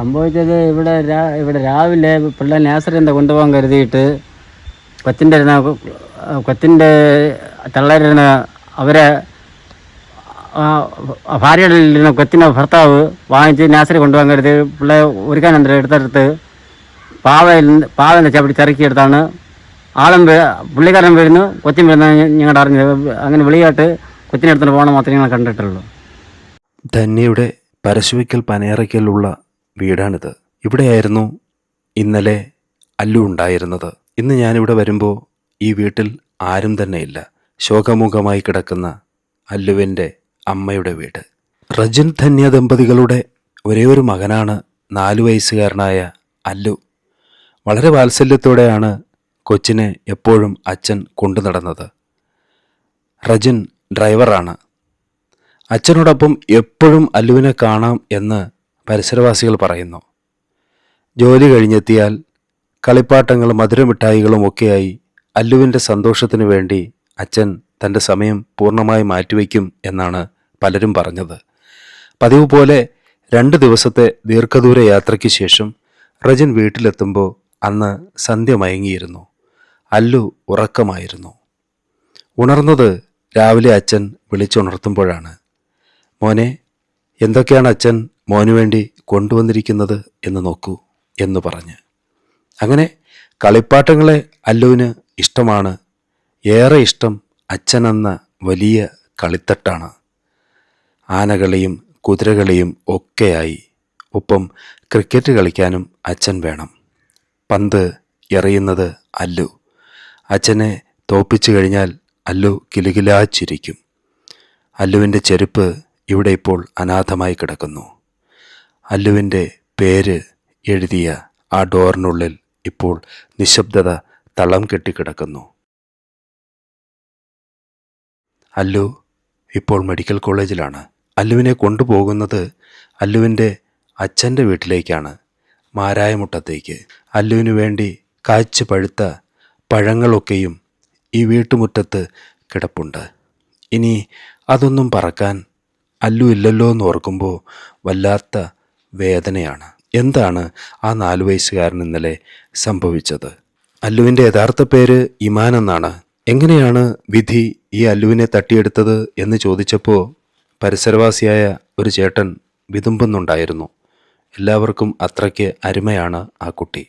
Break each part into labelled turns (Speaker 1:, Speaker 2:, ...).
Speaker 1: സംഭവിച്ചത് ഇവിടെ ഇവിടെ രാവിലെ പിള്ളേർ നേസറിന്റെ കൊണ്ടുപോകാൻ കരുതിയിട്ട് കൊച്ചിന്റെ ഇരുന്ന കൊച്ചിന്റെ തള്ളേരുന്ന അവരെ ഭാര്യയുടെ കൊച്ചിന്റെ ഭർത്താവ് വാങ്ങിച്ച് നാസറി കൊണ്ടുപോകാൻ കരുതി. പിള്ളേർ ഒരുക്കാനന്തരം എടുത്തെടുത്ത് പാവയിൽ പാവന്റെ ചവിട്ടി ചിറക്കിയെടുത്താണ് ആളും പുള്ളിക്കാരൻ വരുന്നു കൊച്ചിൻ വരുന്ന ഞങ്ങളുടെ അറിഞ്ഞത് അങ്ങനെ വെളിയായിട്ട് കൊച്ചിനെടുത്തിട്ട് പോകണം മാത്രമേ ഞങ്ങൾ കണ്ടിട്ടുള്ളൂ.
Speaker 2: ധന്യയുടെ പരശുവയ്ക്കൽ പനയറയ്ക്കലുള്ള വീടാണിത്. ഇവിടെയായിരുന്നു ഇന്നലെ അല്ലു ഉണ്ടായിരുന്നത്. ഇന്ന് ഞാനിവിടെ വരുമ്പോൾ ഈ വീട്ടിൽ ആരും തന്നെയില്ല. ശോകമുഖമായി കിടക്കുന്ന അല്ലുവിന്റെ അമ്മയുടെ വീട്. റജിൻ ധന്യ ദമ്പതികളുടെ ഒരേ ഒരു മകനാണ് നാലു വയസ്സുകാരനായ അല്ലു. വളരെ വാത്സല്യത്തോടെയാണ് കൊച്ചിനെ എപ്പോഴും അച്ഛൻ കൊണ്ടു നടന്നത്. റജിൻ ഡ്രൈവറാണ്. അച്ഛനോടൊപ്പം എപ്പോഴും അല്ലുവിനെ കാണാം എന്ന് പരിസരവാസികൾ പറയുന്നു. ജോലി കഴിഞ്ഞെത്തിയാൽ കളിപ്പാട്ടങ്ങളും മധുരമിഠായികളും ഒക്കെയായി അല്ലുവിന്റെ സന്തോഷത്തിനു വേണ്ടി അച്ഛൻ തന്റെ സമയം പൂർണമായി മാറ്റിവെക്കും എന്നാണ് പലരും പറഞ്ഞത്. പതിവ് പോലെ രണ്ട് ദിവസത്തെ ദീർഘദൂര യാത്രയ്ക്ക് ശേഷം റജൻ വീട്ടിലെത്തുമ്പോൾ അന്ന് സന്ധ്യ മയങ്ങിയിരുന്നു. അല്ലു ഉറക്കമായിരുന്നു. ഉണർന്നത് രാവിലെ അച്ഛൻ വിളിച്ചുണർത്തുമ്പോഴാണ്. മോനെ എന്തൊക്കെയാണ് അച്ഛൻ മോനു വേണ്ടി കൊണ്ടുവന്നിരിക്കുന്നത് എന്ന് നോക്കൂ എന്ന് പറഞ്ഞ്. അങ്ങനെ കളിപ്പാട്ടങ്ങളെ അല്ലുവിന് ഇഷ്ടമാണ്. ഏറെ ഇഷ്ടം അച്ഛനെന്ന വലിയ കളിത്തട്ടാണ്. ആനകളെയും കുതിരകളെയും ഒക്കെയായി. ഒപ്പം ക്രിക്കറ്റ് കളിക്കാനും അച്ഛൻ വേണം. പന്ത് എറിയുന്നത് അല്ലു. അച്ഛനെ തോപ്പിച്ചു കഴിഞ്ഞാൽ അല്ലു കിലുകിലാച്ചിരിക്കും. അല്ലുവിന്റെ ചെരുപ്പ് ഇവിടെ ഇപ്പോൾ അനാഥമായി കിടക്കുന്നു. അല്ലുവിന്റെ പേര് എഴുതിയ ആ ഡോറിനുള്ളിൽ ഇപ്പോൾ നിശബ്ദത തളം കെട്ടിക്കിടക്കുന്നു. അല്ലു ഇപ്പോൾ മെഡിക്കൽ കോളേജിലാണ്. അല്ലുവിനെ കൊണ്ടുപോകുന്നത് അല്ലുവിന്റെ അച്ഛന്റെ വീട്ടിലേക്കാണ് മാരായമുട്ടത്തേക്ക്. അല്ലുവിന് വേണ്ടി കാച്ച് പഴുത്ത പഴങ്ങളൊക്കെയും ഈ വീട്ടുമുറ്റത്ത് കിടപ്പുണ്ട്. ഇനി അതൊന്നും പറക്കാൻ അല്ലു ഇല്ലല്ലോ എന്ന് ഓർക്കുമ്പോൾ വല്ലാത്ത വേദനയാണ്. എന്താണ് ആ നാലു വയസ്സുകാരൻ ഇന്നലെ സംഭവിച്ചത്? അല്ലുവിന്റെ യഥാർത്ഥ പേര് ഇമാൻ എന്നാണ്. എങ്ങനെയാണ് വിധി ഈ അല്ലുവിനെ തട്ടിയെടുത്തത് എന്ന് ചോദിച്ചപ്പോൾ പരിസരവാസിയായ ഒരു ചേട്ടൻ വിതുമ്പുന്നുണ്ടായിരുന്നു. എല്ലാവർക്കും അത്രയ്ക്ക് അരുമയാണ് ആ കുട്ടി.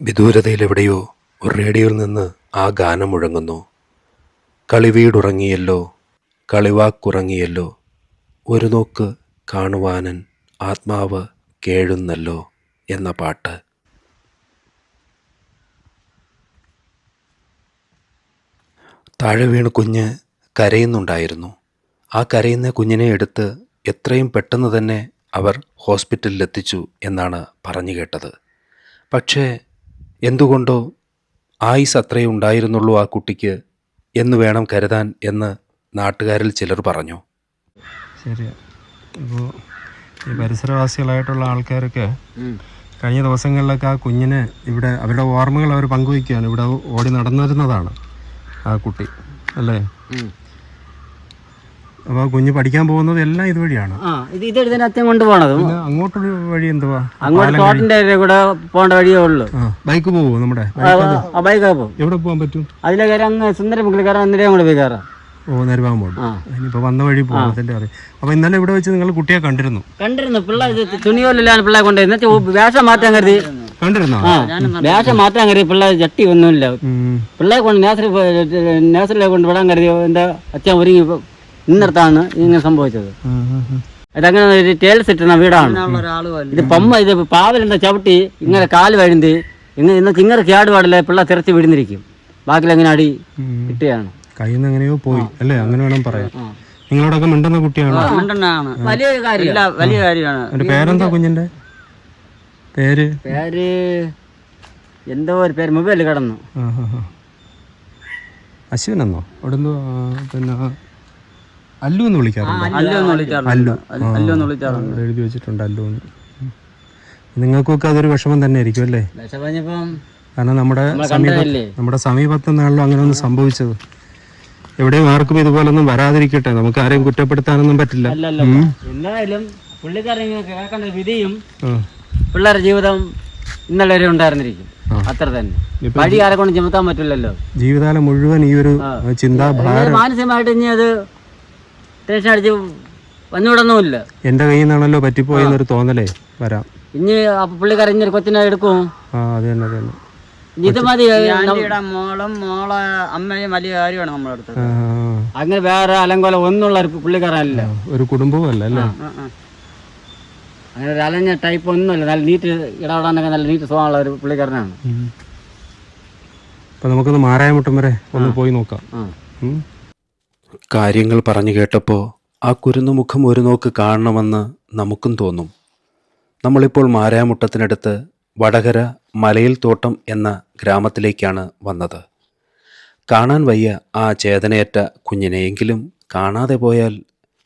Speaker 2: വിദൂരതയിലെവിടെയോ ഒരു റേഡിയോയിൽ നിന്ന് ആ ഗാനം മുഴങ്ങുന്നു. കളിവീടുറങ്ങിയല്ലോ കളിവാക്കുറങ്ങിയല്ലോ ഒരു നോക്ക് കാണുവാനൻ ആത്മാവ് കേഴുന്നല്ലോ എന്ന പാട്ട്. താഴെ വീണ് കുഞ്ഞ് കരയുന്നുണ്ടായിരുന്നു. ആ കരയുന്ന കുഞ്ഞിനെ എടുത്ത് എത്രയും പെട്ടെന്ന് തന്നെ അവർ ഹോസ്പിറ്റലിൽ എത്തിച്ചു എന്നാണ് പറഞ്ഞു കേട്ടത്. പക്ഷേ എന്തുകൊണ്ടോ ആയുസ് അത്രയേ ഉണ്ടായിരുന്നുള്ളൂ ആ കുട്ടിക്ക് എന്ന് വേണം കരുതാൻ എന്ന് നാട്ടുകാരിൽ ചിലർ പറഞ്ഞു.
Speaker 3: ശരിയാ. ഇപ്പോൾ ഈ പരിസരവാസികളായിട്ടുള്ള ആൾക്കാരൊക്കെ കഴിഞ്ഞ ദിവസങ്ങളിലൊക്കെ ആ കുഞ്ഞിനെ ഇവിടെ അവരുടെ ഓർമ്മകൾ അവർ പങ്കുവയ്ക്കുകയാണ്. ഇവിടെ ഓടി നടന്നിരുന്നതാണ് ആ കുട്ടി. അല്ലേ? അപ്പോൾ കുഞ്ഞ് പഠിക്കാൻ പോകുന്നത് എല്ലാം ഇതുവഴിയാണ്.
Speaker 1: ആ ഇത് ഇത് ഇതിനകത്തും കൊണ്ടുപോകണത്
Speaker 3: പിന്നെ അങ്ങോട്ടൊരു വഴി എന്തുവാ?
Speaker 1: അങ്ങോട്ട് തോട്ടിന്റെ കൂടെ പോകേണ്ട വഴിയേ ഉള്ളൂ.
Speaker 3: ആ ബൈക്ക് പോവോ നമ്മുടെ?
Speaker 1: ആ, ആ ബൈക്കാ പോകും
Speaker 3: എവിടെ പോകാൻ പറ്റും?
Speaker 1: അതിലെ കയറി അങ്ങ് സുന്ദരമുക്കിൽ കയറാൻ അന്നേരം അങ്ങോട്ട് പോയി കയറാം.
Speaker 3: ഓ നേരമാകാൻ പോകും
Speaker 1: ആ.
Speaker 3: ഇനിയിപ്പോൾ വന്ന വഴി പോകും അതിന്റെ അറിയാം അപ്പോൾ ഇന്നലെ ഇവിടെ വെച്ച് നിങ്ങൾ കുട്ടിയെ കണ്ടിരുന്നു?
Speaker 1: കണ്ടിരുന്നു. പിള്ളേർ ഇത് പിള്ളേർ കൊണ്ട് എന്നിട്ട് വേഷം മാറ്റാൻ കരുതി.
Speaker 3: കണ്ടിരുന്നോ?
Speaker 1: ആ വേഷം മാറ്റാൻ കരുതി പിള്ളേർ ചട്ടി ഒന്നുമില്ല.
Speaker 3: ഉം.
Speaker 1: പിള്ളേരെ കൊണ്ട് നേസറി നേസറിലെ കൊണ്ട് വിടാൻ കരുതി. എന്താ അച്ഛൻ ഒരുങ്ങി ഇന്നിടത്താണ് ഇങ്ങനെ സംഭവിച്ചത്. ഇതങ്ങനെ ഒരു ടേൽസ് ഇട്ടുന്ന വീടാണ്. ഇത് പമ്മ ഇത് പാവലിന്റെ ചവിട്ടി ഇങ്ങനെ കാൽ വഴുന്തി ഇന്ന് ഇന്ന് ചിങ്ങർ കേട് പാടില്ല പിള്ള തിരച്ച് വിടുന്നിരിക്കും ബാക്കിലെങ്ങനെ അടി
Speaker 3: ഉം.
Speaker 1: കിട്ടുകയാണ്
Speaker 3: കയ്യിൽ നിന്ന് എങ്ങനെയോ പോയി. അല്ലേ? അങ്ങനെ വേണം പറയാം നിങ്ങളോടൊക്കെ മിണ്ടുന്ന കുട്ടിയാണ്?
Speaker 1: വലിയ വലിയ കാര്യമാണ്.
Speaker 3: പേരെന്താ കുഞ്ഞിന്റെ പേര്?
Speaker 1: പേര് എന്തോ ഒരു പേര്. മൊബൈലിൽ കിടന്നു.
Speaker 3: അശ്വിനെന്നോ അവിടെ എന്തോ എന്ന് പിന്നെ അല്ലു എന്ന് വിളിക്കാറുണ്ട്. അല്ലു. എന്ന് അവിടെ എഴുതി വെച്ചിട്ടുണ്ട് അല്ലു എന്ന്. നിങ്ങൾക്കൊക്കെ അതൊരു വിഷമം തന്നെ ആയിരിക്കും അല്ലേ? കാരണം നമ്മുടെ
Speaker 1: നമ്മുടെ
Speaker 3: സമീപ നാളിലും അങ്ങനെ ഒന്നും സംഭവിച്ചത്. എവിടെയും ആർക്കും ഇതുപോലൊന്നും വരാതിരിക്കട്ടെ. നമുക്ക് ആരെയും കുറ്റപ്പെടുത്താനൊന്നും പറ്റില്ല.
Speaker 1: എന്തായാലും പുള്ളിക്കാരൻ വിധിയും. പിള്ളേരുടെ ജീവിതം ഇന്നലെ വരെ ഉണ്ടായിരുന്നിരിക്കും. അത്ര തന്നെ. വഴി ആരെ കൊണ്ട് ചുമത്താൻ പറ്റില്ലല്ലോ.
Speaker 3: ജീവിതകാലം മുഴുവൻ ഈ ഒരു ചിന്താഭാരം
Speaker 1: മാനസികമായിട്ട് ഇനി അത് ടെൻഷൻ അടിച്ച് വന്നുവിടൊന്നുമില്ല.
Speaker 3: എന്റെ കയ്യിൽ നിന്നാണല്ലോ പറ്റിപ്പോയെന്നൊരു തോന്നലേ വരാം.
Speaker 1: ഇനി പുള്ളി ഒരു കൊച്ചിനെ എടുക്കും.
Speaker 3: ആ അത് തന്നെ അത് തന്നെ.
Speaker 1: ഇനി ഇത് മതി
Speaker 4: ആന്റിയുടെ മോളും മോളെ അമ്മയും വലിയ കാര്യമാണ് നമ്മുടെ അടുത്ത്.
Speaker 3: ആ,
Speaker 1: അങ്ങനെ വേറെ അലങ്കോലം ഒന്നുള്ള ഒരു പുള്ളിക്കാരനല്ല
Speaker 3: ഒരു കുടുംബവും അല്ല അല്ലേ?
Speaker 1: അങ്ങനെ ഒരു അലഞ്ഞ ടൈപ്പ് ഒന്നുമില്ല. നല്ല നീറ്റ് ഇടപെടാനൊക്കെ നല്ല നീറ്റ് സ്വഭാവമുള്ള ഒരു പുള്ളിക്കാരനാണ്.
Speaker 3: അപ്പൊ നമുക്കൊന്ന് മാറായമുട്ടം വരെ ഒന്ന് പോയി നോക്കാം.
Speaker 1: ആ.
Speaker 3: ഉം.
Speaker 2: കാര്യങ്ങൾ പറഞ്ഞു കേട്ടപ്പോൾ ആ കുരുന്നുമുഖം ഒരു നോക്ക് കാണണമെന്ന് നമുക്കും തോന്നും. നമ്മളിപ്പോൾ മാരാമുട്ടത്തിനടുത്ത് വടകര മലയിൽ തോട്ടം എന്ന ഗ്രാമത്തിലേക്കാണ് വന്നത്. കാണാൻ വയ്യ ആ ചേതനയേറ്റ കുഞ്ഞിനെയെങ്കിലും കാണാതെ പോയാൽ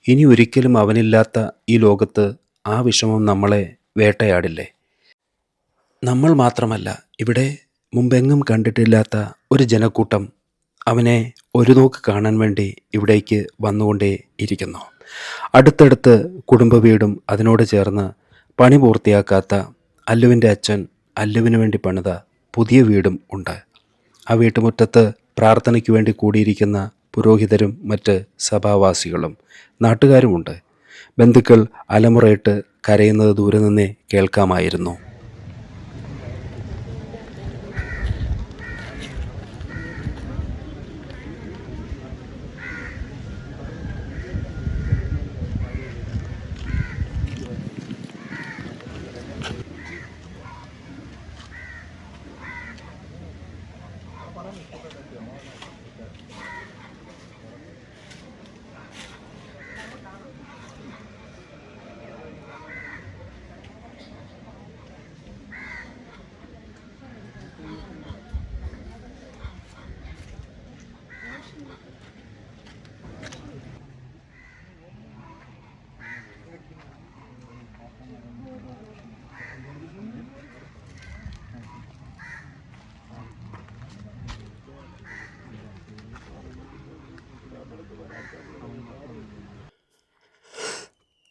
Speaker 2: ഇനി ഒരിക്കലും അവനില്ലാത്ത ഈ ലോകത്ത് ആ വിഷമം നമ്മളെ വേട്ടയാടില്ലേ? നമ്മൾ മാത്രമല്ല ഇവിടെ മുമ്പെങ്ങും കണ്ടിട്ടില്ലാത്ത ഒരു ജനക്കൂട്ടം അവനെ ഒരു നോക്ക് കാണാൻ വേണ്ടി ഇവിടേക്ക് വന്നുകൊണ്ടേ ഇരിക്കുന്നു. അടുത്തടുത്ത് കുടുംബ വീടും അതിനോട് ചേർന്ന് പണി പൂർത്തിയാക്കാത്ത അല്ലുവിന്റെ അച്ഛൻ അല്ലുവിന് വേണ്ടി പണിത പുതിയ വീടും ഉണ്ട്. ആ വീട്ടുമുറ്റത്ത് പ്രാർത്ഥനയ്ക്ക് വേണ്ടി കൂടിയിരിക്കുന്ന പുരോഹിതരും മറ്റ് സഭാവാസികളും നാട്ടുകാരുമുണ്ട്. ബന്ധുക്കൾ അലമുറയിട്ട് കരയുന്നത് ദൂരെ നിന്നേ കേൾക്കാമായിരുന്നു.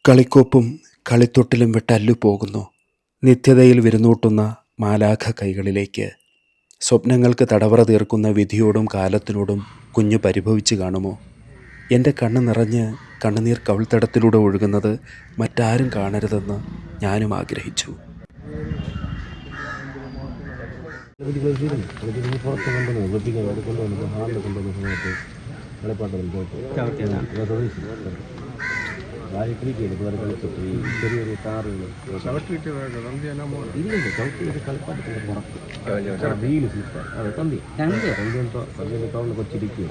Speaker 2: കളിക്കോപ്പും കളിത്തൊട്ടിലും വിട്ടല്ലു പോകുന്നു നിത്യതയിൽ വിരുന്നൂട്ടുന്ന മാലാഖ കൈകളിലേക്ക് സ്വപ്നങ്ങൾക്ക് തടവറ തീർക്കുന്ന വിധിയോടും കാലത്തിനോടും കുഞ്ഞു പരിഭവിച്ചു കാണുമോ? എന്റെ കണ്ണ് നിറഞ്ഞ് കണ്ണുനീർ കവിൾത്തടത്തിലൂടെ ഒഴുകുന്നത് മറ്റാരും കാണരുതെന്ന് ഞാനും ആഗ്രഹിച്ചു.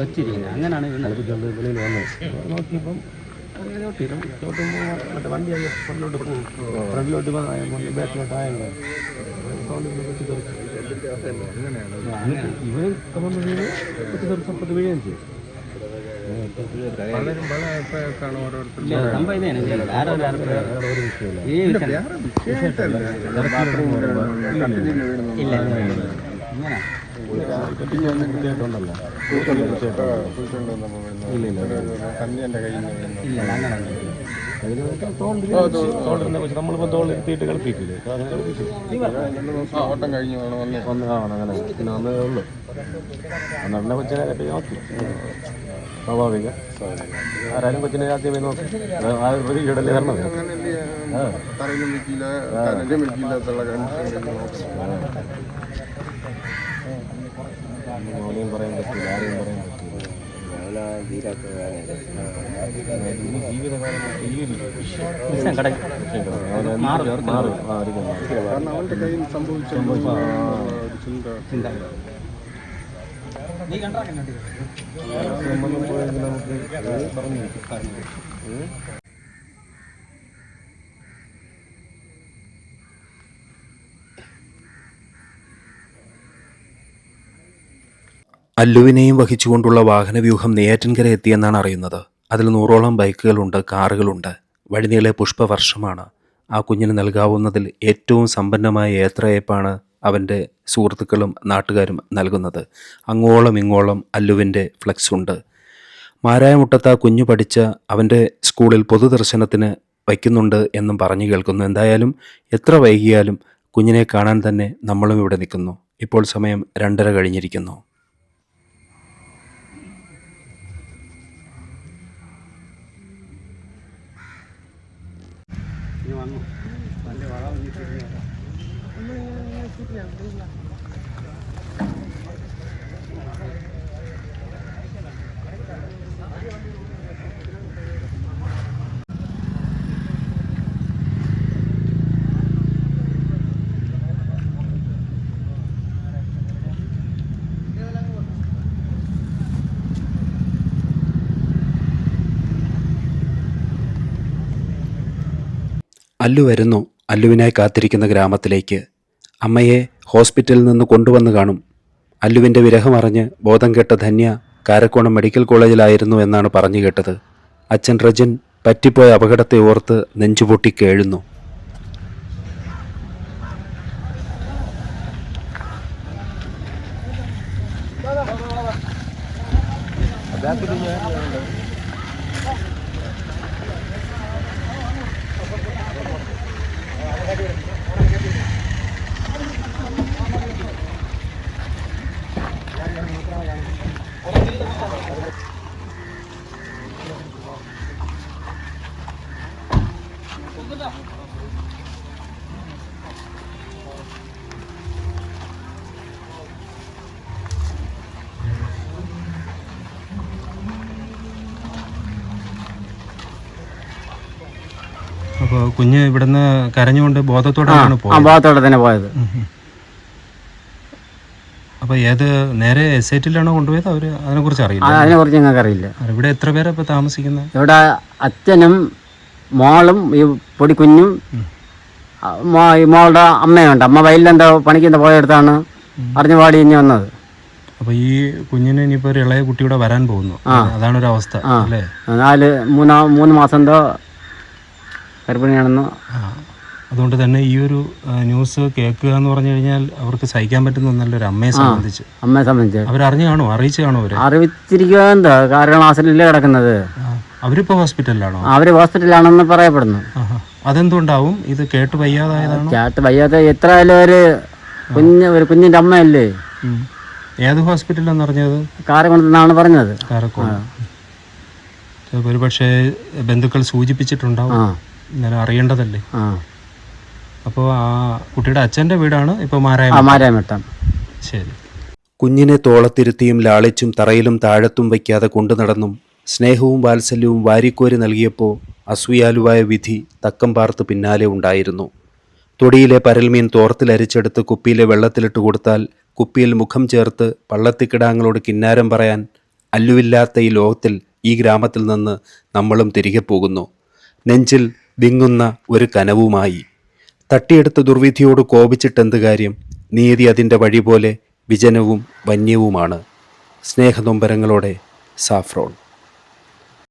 Speaker 1: കൊച്ചിരിക്കുന്നത് അങ്ങനെയാണ്. പത്ത് വീഴുകയും ഇത് അങ്ങനെ
Speaker 3: നമ്മളിപ്പോ തോളിരുത്തിയിട്ട് കളിപ്പിക്കില്ലേ?
Speaker 5: ഓട്ടം കഴിഞ്ഞു വേണം വന്ന്.
Speaker 3: അങ്ങനെ പിന്നെ വന്നതേ ഉള്ളൂ. അന്നെ കൊച്ചിനെ കെട്ടി നോക്കി. സ്വാഭാവിക. ആരായാലും കൊച്ചിനെ ആദ്യം പോയി നോക്കി. ആ ഒരു പ്രതീക്ഷയുടെ
Speaker 5: കാരണം.
Speaker 3: മോനെയും പറയാൻ പറ്റില്ല ആരെയും പറയാൻ പറ്റില്ല.
Speaker 5: കാരണം അവന്റെ കയ്യിൽ സംഭവിച്ച
Speaker 2: അല്ലുവിനെയും വഹിച്ചുകൊണ്ടുള്ള വാഹനവ്യൂഹം നെയ്യാറ്റിൻകര എത്തിയെന്നാണ് അറിയുന്നത്. അതിൽ നൂറോളം ബൈക്കുകളുണ്ട് കാറുകളുണ്ട്. വഴിനീളെ പുഷ്പവർഷമാണ്. ആ കുഞ്ഞിന് നൽകാവുന്നതിൽ ഏറ്റവും സമ്പന്നമായ ഏത്രയപ്പാണ് അവന്റെ സുഹൃത്തുക്കളും നാട്ടുകാരും നൽകുന്നത്. അങ്ങോളം ഇങ്ങോളം അല്ലുവിന്റെ ഫ്ലെക്സ് ഉണ്ട്. മാരായമുട്ടത്ത് കുഞ്ഞു പഠിച്ച അവന്റെ സ്കൂളിൽ പൊതുദർശനത്തിന് വയ്ക്കുന്നുണ്ട് എന്നും പറഞ്ഞു കേൾക്കുന്നു. എന്തായാലും എത്ര വൈകിയാലും കുഞ്ഞിനെ കാണാൻ തന്നെ നമ്മളും ഇവിടെ നിൽക്കുന്നു. ഇപ്പോൾ സമയം രണ്ടര കഴിഞ്ഞിരിക്കുന്നു. അല്ലു വരുന്നു. അല്ലുവിനായി കാത്തിരിക്കുന്ന ഗ്രാമത്തിലേക്ക്. അമ്മയെ ഹോസ്പിറ്റലിൽ നിന്ന് കൊണ്ടുവന്ന് കാണും. അല്ലുവിന്റെ വിരഹമറിഞ്ഞ് ബോധം കെട്ട ധന്യ കാരക്കോണം മെഡിക്കൽ കോളേജിലായിരുന്നു എന്നാണ് പറഞ്ഞു കേട്ടത്. അച്ഛൻ റജൻ പറ്റിപ്പോയ അപകടത്തെ ഓർത്ത് നെഞ്ചുപൊട്ടി കേഴുന്നു.
Speaker 3: അപ്പോൾ കുഞ്ഞ് ഇവിടുന്ന് കരഞ്ഞുകൊണ്ട് ബോധത്തോടെ
Speaker 1: ബോധത്തോടെ തന്നെ പോയത്.
Speaker 3: അപ്പോൾ ഏത് നേരെ കൊണ്ടുപോയത്? അവർ അതിനെക്കുറിച്ച് അറിയില്ല
Speaker 1: അതിനെക്കുറിച്ച് ഞങ്ങൾക്ക് അറിയില്ല.
Speaker 3: ഇവിടെ എത്ര പേരാ ഇപ്പോൾ താമസിക്കുന്നത്
Speaker 1: ഇവിടെ അച്ഛനും മോളും ഈ പൊടിക്കുഞ്ഞും മോളുടെ അമ്മയുണ്ട്. അമ്മ വയലിലെന്തോ പണിക്കെന്തോ പോയെടുത്താണ് അറിഞ്ഞു പാടി ഇനി വന്നത്.
Speaker 3: അപ്പൊ ഈ കുഞ്ഞിന് ഇനിയിപ്പോ ഒരു ഇളയ കുട്ടിയുടെ വരാൻ പോകുന്നു. അതാണ് ഒരു അവസ്ഥ അല്ലേ?
Speaker 1: നാല് മൂന്നാ മൂന്ന് മാസം എന്തോ ഗർഭിണിയാണെന്ന്.
Speaker 3: അതുകൊണ്ട് തന്നെ ഈ ഒരു ന്യൂസ് കേൾക്കുക എന്ന് പറഞ്ഞു കഴിഞ്ഞാൽ അവർക്ക് സഹിക്കാൻ പറ്റുന്ന ഒന്നല്ല ഒരു അമ്മയെ സംബന്ധിച്ച്.
Speaker 1: അമ്മയെ സംബന്ധിച്ച്.
Speaker 3: അവർ അറിഞ്ഞു കാണോ അറിയിച്ചു കാണോ അവർ.
Speaker 1: അറിവിച്ചിരിക്കുക എന്താ? കാരണം ക്ലാസ്സിലല്ലേ കിടക്കുന്നത്.
Speaker 3: അവരിപ്പോ ഹോസ്പിറ്റലിലാണോ?
Speaker 1: അവർ ഹോസ്പിറ്റലിലാണെന്ന് പറയപ്പെടുന്നു.
Speaker 3: അതെന്തുകൊണ്ടാവും? ഇത് കേട്ട് വയ്യാതായതാണ്?
Speaker 1: കേട്ട് വയ്യാത്ത എത്ര ഒരു കുഞ്ഞ് ഒരു കുഞ്ഞിന്റെ അമ്മയല്ലേ?
Speaker 3: ഏത് ഹോസ്പിറ്റലാന്ന് പറഞ്ഞത്?
Speaker 1: കാരക്കുണത്തെന്നാണ് പറഞ്ഞത്.
Speaker 3: കാരക്കോട് ഒരുപക്ഷെ പക്ഷേ ബന്ധുക്കൾ സൂചിപ്പിച്ചിട്ടുണ്ടാവും. അറിയേണ്ടതല്ലേ? അപ്പോൾ ആ കുട്ടിയുടെ അച്ഛന്റെ വീടാണ് ഇപ്പോൾ
Speaker 1: മാരായമട്ടം
Speaker 3: ശരി.
Speaker 2: കുഞ്ഞിനെ തോളത്തിരുത്തിയും ലാളിച്ചും തറയിലും താഴത്തും വയ്ക്കാതെ കൊണ്ടു നടന്നും സ്നേഹവും വാത്സല്യവും വാരിക്കോരി നൽകിയപ്പോൾ അസൂയാലുവായ വിധി തക്കം പാർത്ത് പിന്നാലെ ഉണ്ടായിരുന്നു. തൊടിയിലെ പരൽമീൻ തോർത്തിലരിച്ചെടുത്ത് കുപ്പിയിലെ വെള്ളത്തിലിട്ട് കൊടുത്താൽ കുപ്പിയിൽ മുഖം ചേർത്ത് പള്ളത്തിക്കിടാങ്ങളോട് കിന്നാരം പറയാൻ അല്ലുവില്ലാത്ത ഈ ലോകത്തിൽ ഈ ഗ്രാമത്തിൽ നിന്ന് നമ്മളും തിരികെ പോകുന്നു. നെഞ്ചിൽ വിങ്ങുന്ന ഒരു കനവുമായി. തട്ടിയെടുത്ത ദുർവിധിയോട് കോപിച്ചിട്ടെന്ത് കാര്യം? നീതി അതിന്റെ വഴി പോലെ വിജനവും വന്യവുമാണ്. സ്നേഹനൊമ്പരങ്ങളോടെ സാഫ്രോൺ.